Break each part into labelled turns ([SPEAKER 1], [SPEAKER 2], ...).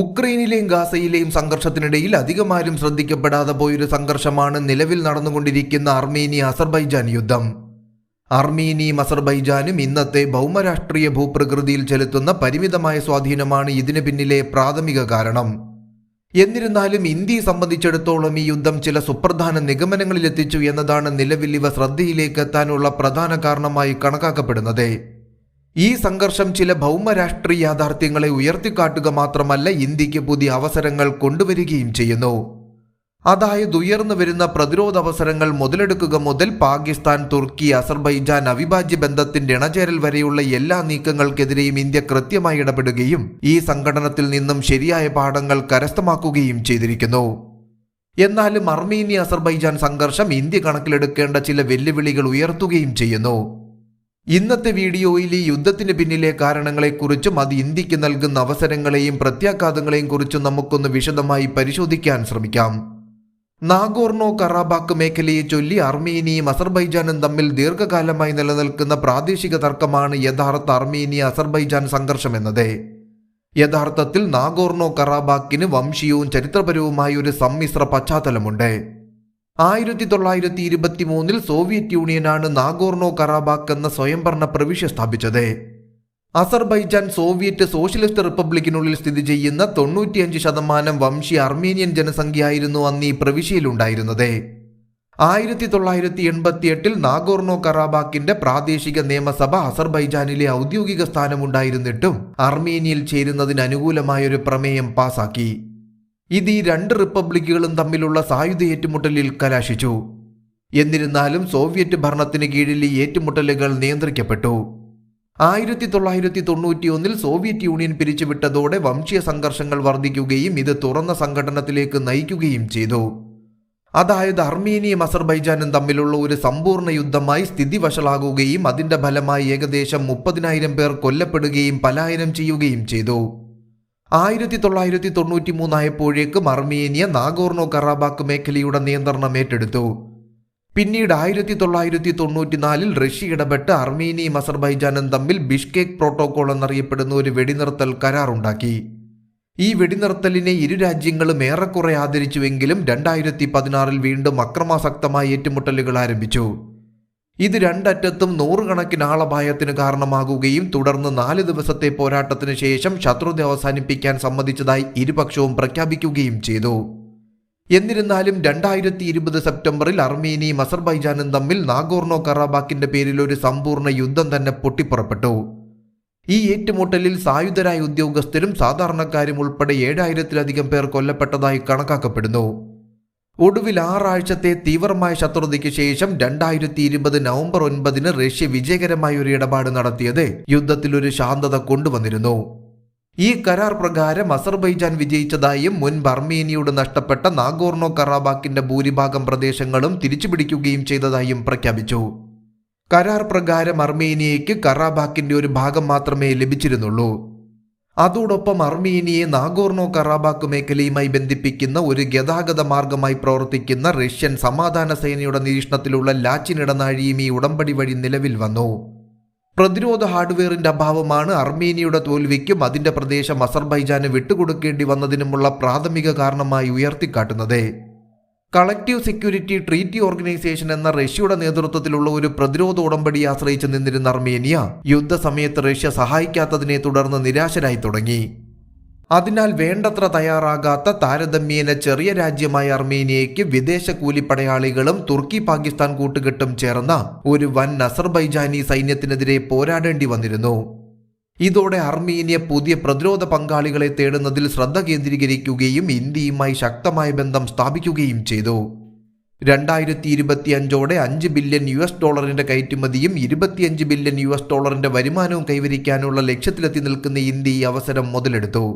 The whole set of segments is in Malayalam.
[SPEAKER 1] ഉക്രൈനിലെയും ഗാസയിലെയും സംഘർഷത്തിനിടയിൽ അധികമാരും ശ്രദ്ധിക്കപ്പെടാതെ പോയൊരു സംഘർഷമാണ് നിലവിൽ നടന്നുകൊണ്ടിരിക്കുന്ന അർമേനിയ അസർബൈജാൻ യുദ്ധം. അർമീനിയും അസർബൈജാനും ഇന്നത്തെ ഭൗമരാഷ്ട്രീയ ഭൂപ്രകൃതിയിൽ ചെലുത്തുന്ന പരിമിതമായ സ്വാധീനമാണ് ഇതിന് പിന്നിലെ പ്രാഥമിക കാരണം. എന്നിരുന്നാലും ഇന്ത്യയെ സംബന്ധിച്ചിടത്തോളം ഈ യുദ്ധം ചില സുപ്രധാന നിഗമനങ്ങളിലെത്തിച്ചു എന്നതാണ് നിലവിൽ ഇവ ശ്രദ്ധയിലേക്ക് എത്താനുള്ള പ്രധാന കാരണമായി കണക്കാക്കപ്പെടുന്നത്. ഈ സംഘർഷം ചില ഭൗമരാഷ്ട്രീയ യാഥാർത്ഥ്യങ്ങളെ ഉയർത്തിക്കാട്ടുക മാത്രമല്ല ഇന്ത്യയ്ക്ക് പുതിയ അവസരങ്ങൾ കൊണ്ടുവരികയും ചെയ്യുന്നു. അതായത് ഉയർന്നു വരുന്ന പ്രതിരോധ അവസരങ്ങൾ മുതലെടുക്കുക മുതൽ പാകിസ്ഥാൻ തുർക്കി അസർബൈജാൻ അവിഭാജ്യ ബന്ധത്തിന്റെ ഇണചേരൽ വരെയുള്ള എല്ലാ നീക്കങ്ങൾക്കെതിരെയും ഇന്ത്യ കൃത്യമായി ഇടപെടുകയും ഈ സംഘടനത്തിൽ നിന്നും ശരിയായ പാഠങ്ങൾ കരസ്ഥമാക്കുകയും ചെയ്തിരിക്കുന്നു. എന്നാലും അർമീനിയ അസർബൈജാൻ സംഘർഷം ഇന്ത്യ കണക്കിലെടുക്കേണ്ട ചില വെല്ലുവിളികൾ ഉയർത്തുകയും ചെയ്യുന്നു. ഇന്നത്തെ വീഡിയോയിൽ ഈ യുദ്ധത്തിന് പിന്നിലെ കാരണങ്ങളെക്കുറിച്ചും അത് ഇന്ത്യയ്ക്ക് നൽകുന്ന അവസരങ്ങളെയും പ്രത്യാഘാതങ്ങളെയും കുറിച്ചും നമുക്കൊന്ന് വിശദമായി പരിശോധിക്കാൻ ശ്രമിക്കാം. നാഗോർണോ കറാബാക്ക് മേഖലയെ ചൊല്ലി അർമേനിയയും അസർബൈജാനും തമ്മിൽ ദീർഘകാലമായി നിലനിൽക്കുന്ന പ്രാദേശിക തർക്കമാണ് യഥാർത്ഥ അർമേനിയ അസർബൈജാൻ സംഘർഷം എന്നത്. യഥാർത്ഥത്തിൽ നാഗോർണോ കറാബാക്കിന് വംശീയവും ചരിത്രപരവുമായ ഒരു സമ്മിശ്ര പശ്ചാത്തലമുണ്ട്. ആയിരത്തി തൊള്ളായിരത്തി ഇരുപത്തി മൂന്നിൽ സോവിയറ്റ് യൂണിയനാണ് നാഗോർണോ കറാബാക്ക് എന്ന സ്വയംഭരണ പ്രവിശ്യ സ്ഥാപിച്ചത്. അസർബൈജാൻ സോവിയറ്റ് സോഷ്യലിസ്റ്റ് റിപ്പബ്ലിക്കിനുള്ളിൽ സ്ഥിതി ചെയ്യുന്ന തൊണ്ണൂറ്റിയഞ്ച് ശതമാനം വംശീയ അർമേനിയൻ ജനസംഖ്യയായിരുന്നു അന്ന് ഈ പ്രവിശ്യയിലുണ്ടായിരുന്നത് ആയിരത്തി തൊള്ളായിരത്തി എൺപത്തി എട്ടിൽ നാഗോർണോ കറാബാക്കിന്റെ പ്രാദേശിക നിയമസഭ അസർബൈജാനിലെ ഔദ്യോഗിക സ്ഥാനമുണ്ടായിരുന്നിട്ടും അർമേനിയയിൽ ചേരുന്നതിന് അനുകൂലമായൊരു പ്രമേയം പാസാക്കി. ഇത് ഈ രണ്ട് റിപ്പബ്ലിക്കുകളും തമ്മിലുള്ള സായുധ ഏറ്റുമുട്ടലിൽ കലാശിച്ചു. എന്നിരുന്നാലും സോവിയറ്റ് ഭരണത്തിന് കീഴിൽ ഈ ഏറ്റുമുട്ടലുകൾ നിയന്ത്രിക്കപ്പെട്ടു. ആയിരത്തി തൊള്ളായിരത്തി തൊണ്ണൂറ്റിയൊന്നിൽ സോവിയറ്റ് യൂണിയൻ പിരിച്ചുവിട്ടതോടെ വംശീയ സംഘർഷങ്ങൾ വർദ്ധിക്കുകയും ഇത് തുറന്ന സംഘടനത്തിലേക്ക് നയിക്കുകയും ചെയ്തു. അതായത് അർമേനിയും അസർബൈജാനും തമ്മിലുള്ള ഒരു സമ്പൂർണ യുദ്ധമായി സ്ഥിതി വഷളാകുകയും അതിന്റെ ഫലമായി ഏകദേശം മുപ്പതിനായിരം പേർ കൊല്ലപ്പെടുകയും പലായനം ചെയ്യുകയും ചെയ്തു. ആയിരത്തി തൊള്ളായിരത്തി തൊണ്ണൂറ്റി മൂന്നായപ്പോഴേക്കും അർമേനിയ നാഗോർണോ കറാബാക്ക് മേഖലയുടെ നിയന്ത്രണം ഏറ്റെടുത്തു. പിന്നീട് ആയിരത്തി തൊള്ളായിരത്തി തൊണ്ണൂറ്റിനാലിൽ റഷ്യ ഇടപെട്ട് അർമേനിയയും അസർബൈജാനും തമ്മിൽ ബിഷ്കേക്ക് പ്രോട്ടോകോൾ എന്നറിയപ്പെടുന്ന ഒരു വെടിനിർത്തൽ കരാറുണ്ടാക്കി. ഈ വെടിനിർത്തലിനെ ഇരു രാജ്യങ്ങളും ഏറെക്കുറെ ആദരിച്ചുവെങ്കിലും രണ്ടായിരത്തി പതിനാറിൽ വീണ്ടും അക്രമാസക്തമായ ഏറ്റുമുട്ടലുകൾ ആരംഭിച്ചു. ഇത് രണ്ടറ്റത്തും നൂറുകണക്കിന് ആളപായത്തിന് കാരണമാകുകയും തുടർന്ന് നാല് ദിവസത്തെ പോരാട്ടത്തിന് ശേഷം ശത്രുത അവസാനിപ്പിക്കാൻ സമ്മതിച്ചതായി ഇരുപക്ഷവും പ്രഖ്യാപിക്കുകയും ചെയ്തു. എന്നിരുന്നാലും രണ്ടായിരത്തി ഇരുപത് സെപ്റ്റംബറിൽ അർമേനിയയും അസർബൈജാനും തമ്മിൽ നാഗോർണോ കറാബാക്കിന്റെ പേരിൽ ഒരു സമ്പൂർണ യുദ്ധം തന്നെ പൊട്ടിപ്പുറപ്പെട്ടു. ഈ ഏറ്റുമുട്ടലിൽ സായുധരായ ഉദ്യോഗസ്ഥരും സാധാരണക്കാരും ഉൾപ്പെടെ ഏഴായിരത്തിലധികം പേർ കൊല്ലപ്പെട്ടതായി കണക്കാക്കപ്പെടുന്നു. ഒടുവിൽ ആറാഴ്ചത്തെ തീവ്രമായ ശത്രുതയ്ക്ക് ശേഷം രണ്ടായിരത്തി ഇരുപത് നവംബർ ഒൻപതിന് റഷ്യ വിജയകരമായ ഒരു ഇടപാട് നടത്തിയത് യുദ്ധത്തിൽ ഒരു ശാന്തത കൊണ്ടുവന്നിരുന്നു. ഈ കരാർ പ്രകാരം അസർബൈജാൻ വിജയിച്ചതായും മുൻ അർമേനിയോട് നഷ്ടപ്പെട്ട നാഗോർണോ കറാബാക്കിന്റെ ഭൂരിഭാഗം പ്രദേശങ്ങളും തിരിച്ചുപിടിക്കുകയും ചെയ്തതായും പ്രഖ്യാപിച്ചു. കരാർ പ്രകാരം അർമേനിയയ്ക്ക് കറാബാക്കിന്റെ ഒരു ഭാഗം മാത്രമേ ലഭിച്ചിരുന്നുള്ളൂ. അതോടൊപ്പം അർമീനിയെ നാഗോർണോ കറാബാക്ക് മേഖലയുമായി ബന്ധിപ്പിക്കുന്ന ഒരു ഗതാഗത മാർഗമായി പ്രവർത്തിക്കുന്ന റഷ്യൻ സമാധാന സേനയുടെ നിരീക്ഷണത്തിലുള്ള ലാച്ചിൻ ഇടനാഴിയും ഈ ഉടമ്പടി വഴി നിലവിൽ വന്നു. പ്രതിരോധ ഹാർഡ്വെയറിന്റെ അഭാവമാണ് അർമേനിയയുടെ തോൽവിക്കും അതിന്റെ പ്രദേശം അസർബൈജാന് വിട്ടുകൊടുക്കേണ്ടി വന്നതിനുമുള്ള പ്രാഥമിക കാരണമായി ഉയർത്തിക്കാട്ടുന്നത്. കളക്റ്റീവ് സെക്യൂരിറ്റി ട്രീറ്റി ഓർഗനൈസേഷൻ എന്ന റഷ്യയുടെ നേതൃത്വത്തിലുള്ള ഒരു പ്രതിരോധ ഉടമ്പടിയെ ആശ്രയിച്ച് നിന്നിരുന്ന അർമേനിയ യുദ്ധസമയത്ത് റഷ്യ സഹായിക്കാത്തതിനെ തുടർന്ന് നിരാശരായി തുടങ്ങി. അതിനാൽ വേണ്ടത്ര തയ്യാറാകാത്ത താരതമ്യേന ചെറിയ രാജ്യമായ അർമേനിയയ്ക്ക് വിദേശ കൂലിപ്പടയാളികളും തുർക്കി പാകിസ്ഥാൻ കൂട്ടുകെട്ടും ചേർന്ന ഒരു വൻ അസർബൈജാനി സൈന്യത്തിനെതിരെ പോരാടേണ്ടി വന്നിരുന്നു. ഇതോടെ അർമീനിയ പുതിയ പ്രതിരോധ പങ്കാളികളെ തേടുന്നതിൽ ശ്രദ്ധ കേന്ദ്രീകരിക്കുകയും ഇന്ത്യയുമായി ശക്തമായ ബന്ധം സ്ഥാപിക്കുകയും ചെയ്തു. രണ്ടായിരത്തി ഇരുപത്തിയഞ്ചോടെ അഞ്ച് ബില്യൺ യു എസ് ഡോളറിന്റെ കയറ്റുമതിയും ഇരുപത്തിയഞ്ച് ബില്യൺ യു എസ് ഡോളറിന്റെ വരുമാനവും കൈവരിക്കാനുള്ള ലക്ഷ്യത്തിലെത്തി നിൽക്കുന്ന ഇന്ത്യ ഈ അവസരം മുതലെടുത്തു.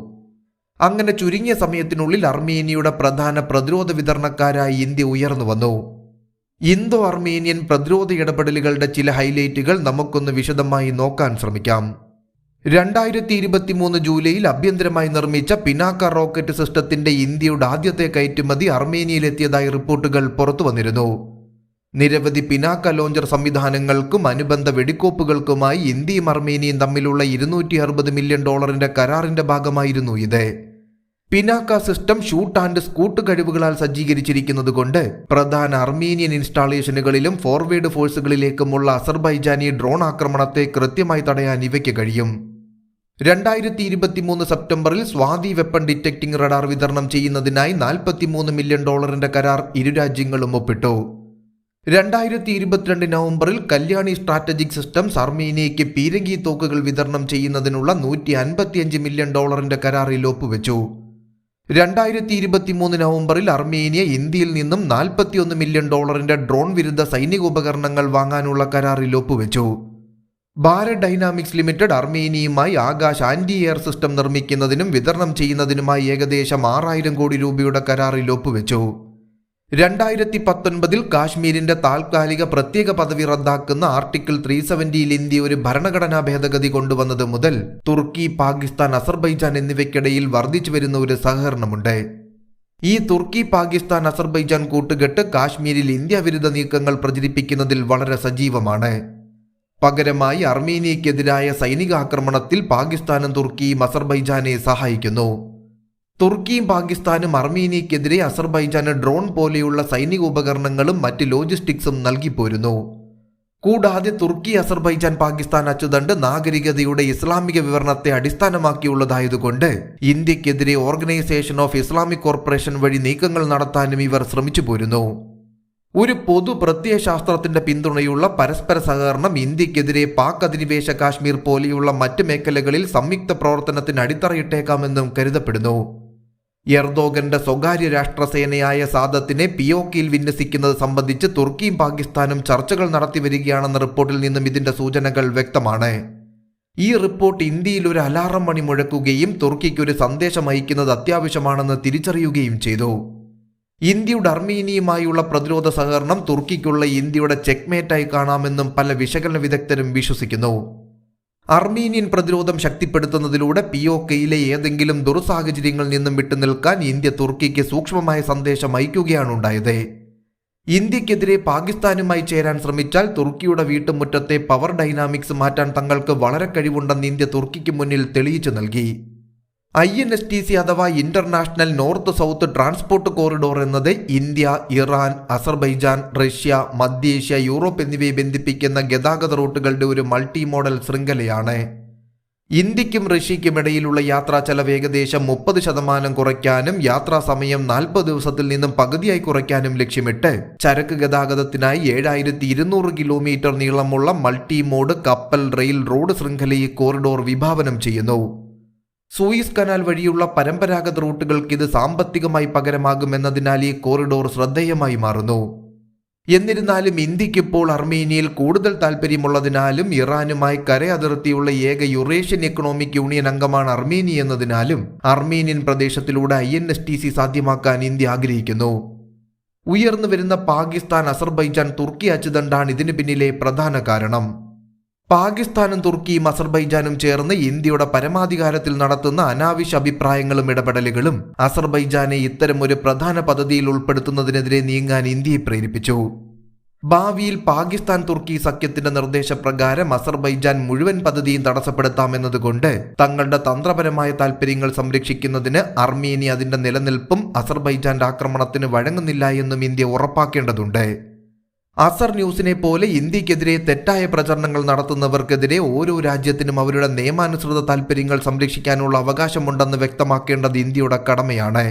[SPEAKER 1] അങ്ങനെ ചുരുങ്ങിയ സമയത്തിനുള്ളിൽ അർമേനിയയുടെ പ്രധാന പ്രതിരോധ വിതരണക്കാരായി ഇന്ത്യ ഉയർന്നു വന്നു. ഇന്തോ അർമേനിയൻ പ്രതിരോധ ഇടപെടലുകളുടെ ചില ഹൈലൈറ്റുകൾ നമുക്കൊന്ന് വിശദമായി നോക്കാൻ ശ്രമിക്കാം. രണ്ടായിരത്തി ഇരുപത്തി മൂന്ന് ജൂലൈയിൽ ആഭ്യന്തരമായി നിർമ്മിച്ച പിനാക്ക റോക്കറ്റ് സിസ്റ്റത്തിന്റെ ഇന്ത്യയുടെ ആദ്യത്തെ കയറ്റുമതി അർമേനിയയിലെത്തിയതായി റിപ്പോർട്ടുകൾ പുറത്തു വന്നിരുന്നു. നിരവധി പിനാക്ക ലോഞ്ചർ സംവിധാനങ്ങൾക്കും അനുബന്ധ വെടിക്കോപ്പുകൾക്കുമായി ഇന്ത്യയും അർമേനിയയും തമ്മിലുള്ള ഇരുന്നൂറ്റി അറുപത് മില്യൺ ഡോളറിന്റെ കരാറിന്റെ ഭാഗമായിരുന്നു ഇത്. Pinaka system shoot and scoot കഴിവുകളാൽ സജ്ജീകരിച്ചിരിക്കുന്നത് കൊണ്ട് പ്രധാന അർമീനിയൻ ഇൻസ്റ്റാളേഷനുകളിലും ഫോർവേഡ് ഫോഴ്സുകളിലേക്കുമുള്ള അസർബൈജാനി ഡ്രോൺ ആക്രമണത്തെ കൃത്യമായി തടയാൻ ഇവയ്ക്ക് കഴിയും. രണ്ടായിരത്തി ഇരുപത്തിമൂന്ന് സെപ്റ്റംബറിൽ സ്വാതി വെപ്പൺ ഡിറ്റക്ടിംഗ് റഡാർ വിതരണം ചെയ്യുന്നതിനായി നാൽപ്പത്തിമൂന്ന് മില്യൺ ഡോളറിന്റെ കരാർ ഇരു രാജ്യങ്ങളും ഒപ്പിട്ടു. രണ്ടായിരത്തി ഇരുപത്തിരണ്ട് നവംബറിൽ കല്യാണി സ്ട്രാറ്റജിക് സിസ്റ്റംസ് അർമേനിയയ്ക്ക് പീരങ്കി തോക്കുകൾ വിതരണം ചെയ്യുന്നതിനുള്ള നൂറ്റി അൻപത്തിയഞ്ച് മില്യൺ ഡോളറിന്റെ കരാറിൽ ഒപ്പുവെച്ചു. രണ്ടായിരത്തി ഇരുപത്തി മൂന്ന് നവംബറിൽ അർമേനിയ ഇന്ത്യയിൽ നിന്നും നാൽപ്പത്തിയൊന്ന് മില്യൺ ഡോളറിന്റെ ഡ്രോൺ വിരുദ്ധ സൈനിക ഉപകരണങ്ങൾ വാങ്ങാനുള്ള കരാറിൽ ഒപ്പുവെച്ചു. ഭാരത് ഡൈനാമിക്സ് ലിമിറ്റഡ് അർമേനിയുമായി ആകാശ് ആന്റി എയർ സിസ്റ്റം നിർമ്മിക്കുന്നതിനും വിതരണം ചെയ്യുന്നതിനുമായി ഏകദേശം ആറായിരം കോടി രൂപയുടെ കരാറിൽ ഒപ്പുവെച്ചു. രണ്ടായിരത്തി പത്തൊൻപതിൽ കാശ്മീരിന്റെ താൽക്കാലിക പ്രത്യേക പദവി റദ്ദാക്കുന്ന ആർട്ടിക്കിൾ ത്രീ സെവന്റിയിൽ ഇന്ത്യ ഒരു ഭരണഘടനാ ഭേദഗതി കൊണ്ടുവന്നത് മുതൽ തുർക്കി പാകിസ്ഥാൻ അസർബൈജാൻ എന്നിവയ്ക്കിടയിൽ വർദ്ധിച്ചു വരുന്ന ഒരു സഹകരണമുണ്ട്. ഈ തുർക്കി പാകിസ്ഥാൻ അസർബൈജാൻ കൂട്ടുകെട്ട് കാശ്മീരിൽ ഇന്ത്യ വിരുദ്ധ നീക്കങ്ങൾ പ്രചരിപ്പിക്കുന്നതിൽ വളരെ സജീവമാണ്. പകരമായി സൈനിക ആക്രമണത്തിൽ പാകിസ്ഥാനും തുർക്കിയും അസർബൈജാനെ സഹായിക്കുന്നു. തുർക്കിയും പാകിസ്ഥാനും അർമീനിയക്കെതിരെ അസർബൈജാന് ഡ്രോൺ പോലെയുള്ള സൈനിക ഉപകരണങ്ങളും മറ്റ് ലോജിസ്റ്റിക്സും നൽകിപ്പോരുന്നു. കൂടാതെ തുർക്കി അസർബൈജാൻ പാകിസ്ഥാൻ അച്ചുതണ്ട് നാഗരികതയുടെ ഇസ്ലാമിക വിവരണത്തെ അടിസ്ഥാനമാക്കിയുള്ളതായതുകൊണ്ട് ഇന്ത്യക്കെതിരെ ഓർഗനൈസേഷൻ ഓഫ് ഇസ്ലാമിക് കോർപ്പറേഷൻ വഴി നീക്കങ്ങൾ നടത്താനും ഇവർ ശ്രമിച്ചു പോരുന്നു ഒരു പൊതു പ്രത്യയശാസ്ത്രത്തിന്റെ പിന്തുണയുള്ള പരസ്പര സഹകരണം ഇന്ത്യക്കെതിരെ പാക് അധിനിവേശ കാശ്മീർ പോലെയുള്ള മറ്റ് മേഖലകളിൽ സംയുക്ത പ്രവർത്തനത്തിന് അടിത്തറയിട്ടേക്കാമെന്നും കരുതപ്പെടുന്നു. എർദോഗന്റെ സ്വകാര്യ രാഷ്ട്രസേനയായ സാദത്തിനെ പിയോക്കിയിൽ വിന്യസിക്കുന്നത് സംബന്ധിച്ച് തുർക്കിയും പാകിസ്ഥാനും ചർച്ചകൾ നടത്തി വരികയാണെന്ന റിപ്പോർട്ടിൽ നിന്നും ഇതിന്റെ സൂചനകൾ വ്യക്തമാണ്. ഈ റിപ്പോർട്ട് ഇന്ത്യയിൽ ഒരു അലാറം മണി മുഴക്കുകയും തുർക്കിക്ക് ഒരു സന്ദേശം അയക്കുന്നത് അത്യാവശ്യമാണെന്ന് തിരിച്ചറിയുകയും ചെയ്തു. ഇന്ത്യയുടെ അർമീനിയുമായുള്ള പ്രതിരോധ സഹകരണം തുർക്കിക്കുള്ള ഇന്ത്യയുടെ ചെക്ക്മേറ്റായി കാണാമെന്നും പല വിശകലന വിദഗ്ധരും വിശ്വസിക്കുന്നു. അർമീനിയൻ പ്രതിരോധം ശക്തിപ്പെടുത്തുന്നതിലൂടെ പി ഒ കെയിലെ ഏതെങ്കിലും ദുർസാഹചര്യങ്ങളിൽ നിന്നും വിട്ടുനിൽക്കാൻ ഇന്ത്യ തുർക്കിക്ക് സൂക്ഷ്മമായ സന്ദേശം അയക്കുകയാണ് ഉണ്ടായത്. ഇന്ത്യക്കെതിരെ പാകിസ്ഥാനുമായി ചേരാൻ ശ്രമിച്ചാൽ തുർക്കിയുടെ വീട്ടുമുറ്റത്തെ പവർ ഡൈനാമിക്സ് മാറ്റാൻ തങ്ങൾക്ക് വളരെ കഴിവുണ്ടെന്ന് ഇന്ത്യ തുർക്കിക്ക് മുന്നിൽ തെളിയിച്ചു നൽകി. I N S T C അഥവാ international north south transport corridor എന്നത് ഇന്ത്യ ഇറാൻ അസർബൈജാൻ റഷ്യ മധ്യേഷ്യ യൂറോപ്പ് എന്നിവയെ ബന്ധിപ്പിക്കുന്ന ഗതാഗത റൂട്ടുകളുടെ ഒരു മൾട്ടി മോഡൽ ശൃംഖലയാണ്. ഇന്ത്യക്കും റഷ്യയ്ക്കും ഇടയിലുള്ള യാത്രാ ചെലവ് ഏകദേശം മുപ്പത് ശതമാനം കുറയ്ക്കാനും യാത്രാ സമയം നാൽപ്പത് ദിവസത്തിൽ നിന്നും പകുതിയായി കുറയ്ക്കാനും ലക്ഷ്യമിട്ട് ചരക്ക് ഗതാഗതത്തിനായി ഏഴായിരത്തി ഇരുന്നൂറ് കിലോമീറ്റർ നീളമുള്ള മൾട്ടി മോഡ് കപ്പൽ റെയിൽ റോഡ് ശൃംഖല ഈ കോറിഡോർ വിഭാവനം ചെയ്യുന്നു. സൂയിസ് കനാൽ വഴിയുള്ള പരമ്പരാഗത റൂട്ടുകൾക്ക് ഇത് സാമ്പത്തികമായി പകരമാകുമെന്നതിനാൽ ഈ കോറിഡോർ ശ്രദ്ധേയമായി മാറുന്നു. എന്നിരുന്നാലും ഇന്ത്യക്കിപ്പോൾ അർമേനിയയിൽ കൂടുതൽ താൽപ്പര്യമുള്ളതിനാലും ഇറാനുമായി കര അതിർത്തിയുള്ള ഏക യുറേഷ്യൻ എക്കണോമിക് യൂണിയൻ അംഗമാണ് അർമേനിയ എന്നതിനാലും Armenian പ്രദേശത്തിലൂടെ I N S T C സാധ്യമാക്കാൻ India ആഗ്രഹിക്കുന്നു. ഉയർന്നു വരുന്ന പാകിസ്ഥാൻ അസർബൈജാൻ തുർക്കി അച്ചുതണ്ടാണ് ഇതിനു പിന്നിലെ പ്രധാന കാരണം. പാകിസ്ഥാനും തുർക്കിയും അസർബൈജാനും ചേർന്ന് ഇന്ത്യയുടെ പരമാധികാരത്തിൽ നടത്തുന്ന അനാവശ്യ അഭിപ്രായങ്ങളും ഇടപെടലുകളും അസർബൈജാനെ ഇത്തരം ഒരു പ്രധാന പദ്ധതിയിൽ ഉൾപ്പെടുത്തുന്നതിനെതിരെ നീങ്ങാൻ ഇന്ത്യയെ പ്രേരിപ്പിച്ചു. ഭാവിയിൽ പാകിസ്ഥാൻ തുർക്കി സഖ്യത്തിന്റെ നിർദ്ദേശപ്രകാരം അസർബൈജാൻ മുഴുവൻ പദ്ധതിയും തടസ്സപ്പെടുത്താമെന്നതുകൊണ്ട് തങ്ങളുടെ തന്ത്രപരമായ താൽപര്യങ്ങൾ സംരക്ഷിക്കുന്നതിന് അർമേനി അതിന്റെ നിലനിൽപ്പും അസർബൈജാന്റെ ആക്രമണത്തിന് വഴങ്ങുന്നില്ല എന്നും ഇന്ത്യ ഉറപ്പാക്കേണ്ടതുണ്ട്. അസർ ന്യൂസിനെ പോലെ ഇന്ത്യക്കെതിരെ തെറ്റായ പ്രചരണങ്ങൾ നടത്തുന്നവർക്കെതിരെ ഓരോ രാജ്യത്തിനും അവരുടെ നിയമാനുസൃത താൽപ്പര്യങ്ങൾ സംരക്ഷിക്കാനുള്ള അവകാശമുണ്ടെന്ന് വ്യക്തമാക്കേണ്ടത് ഇന്ത്യയുടെ കടമയാണ്.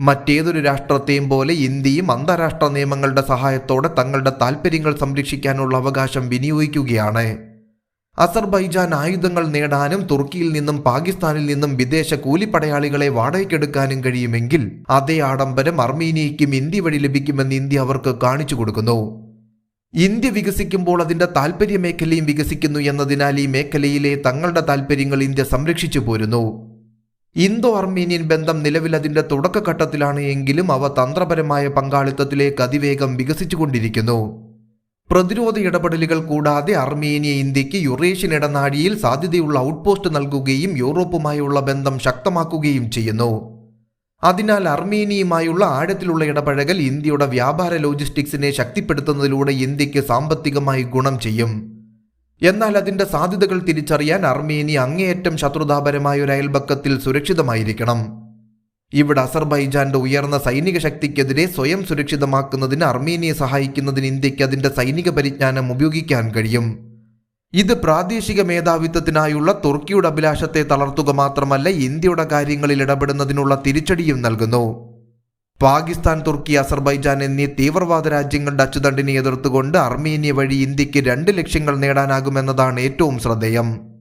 [SPEAKER 1] മറ്റേതൊരു രാഷ്ട്രത്തെയും പോലെ ഇന്ത്യയും അന്താരാഷ്ട്ര നിയമങ്ങളുടെ സഹായത്തോടെ തങ്ങളുടെ താൽപ്പര്യങ്ങൾ സംരക്ഷിക്കാനുള്ള അവകാശം വിനിയോഗിക്കുകയാണ്. അസർബൈജാൻ ആയുധങ്ങൾ നേടാനും തുർക്കിയിൽ നിന്നും പാകിസ്ഥാനിൽ നിന്നും വിദേശ കൂലിപ്പടയാളികളെ വാടകയ്ക്കെടുക്കാനും കഴിയുമെങ്കിൽ അതേ ആഡംബരം അർമീനിയയ്ക്കും ഇന്ത്യ വഴി ലഭിക്കുമെന്ന് ഇന്ത്യ അവർക്ക് കാണിച്ചു കൊടുക്കുന്നു. ഇന്ത്യ വികസിക്കുമ്പോൾ അതിന്റെ താൽപ്പര്യ മേഖലയും വികസിക്കുന്നു എന്നതിനാൽ ഈ മേഖലയിലെ തങ്ങളുടെ താൽപ്പര്യങ്ങൾ ഇന്ത്യ സംരക്ഷിച്ചു പോരുന്നു. ഇന്തോ അർമീനിയൻ ബന്ധം നിലവിൽ അതിന്റെ തുടക്കഘട്ടത്തിലാണ് എങ്കിലും അവ തന്ത്രപരമായ പങ്കാളിത്തത്തിലേക്ക് അതിവേഗം വികസിച്ചുകൊണ്ടിരിക്കുന്നു പ്രതിരോധ ഇടപെടലുകൾ കൂടാതെ അർമേനിയ ഇന്ത്യയ്ക്ക് യുറേഷ്യൻ ഇടനാഴിയിൽ സാധ്യതയുള്ള ഔട്ട്പോസ്റ്റ് നൽകുകയും യൂറോപ്പുമായുള്ള ബന്ധം ശക്തമാക്കുകയും ചെയ്യുന്നു. അതിനാൽ അർമേനിയയുമായുള്ള ആഴത്തിലുള്ള ഇടപഴകൽ ഇന്ത്യയുടെ വ്യാപാര ലോജിസ്റ്റിക്സിനെ ശക്തിപ്പെടുത്തുന്നതിലൂടെ ഇന്ത്യയ്ക്ക് സാമ്പത്തികമായി ഗുണം ചെയ്യും. എന്നാൽ അതിന്റെ സാധ്യതകൾ തിരിച്ചറിയാൻ അർമേനിയ അങ്ങേയറ്റം ശത്രുതാപരമായ ഒരു അയൽപക്കത്തിൽ സുരക്ഷിതമായിരിക്കണം. ഇവിടെ അസർബൈജാന്റെ ഉയർന്ന സൈനിക ശക്തിക്കെതിരെ സ്വയം സുരക്ഷിതമാക്കുന്നതിന് അർമേനിയെ സഹായിക്കുന്നതിന് ഇന്ത്യയ്ക്ക് അതിന്റെ സൈനിക പരിജ്ഞാനം ഉപയോഗിക്കാൻ കഴിയും. ഇത് പ്രാദേശിക മേധാവിത്വത്തിനായുള്ള തുർക്കിയുടെ അഭിലാഷത്തെ തളർത്തുക മാത്രമല്ല ഇന്ത്യയുടെ കാര്യങ്ങളിൽ ഇടപെടുന്നതിനുള്ള തിരിച്ചടിയും നൽകുന്നു. പാകിസ്ഥാൻ തുർക്കി അസർബൈജാൻ എന്നീ തീവ്രവാദ രാജ്യങ്ങളുടെ അച്ചുതണ്ടിനെ എതിർത്തുകൊണ്ട് അർമേനിയ വഴി ഇന്ത്യയ്ക്ക് രണ്ട് ലക്ഷ്യങ്ങൾ നേടാനാകുമെന്നതാണ് ഏറ്റവും ശ്രദ്ധേയം.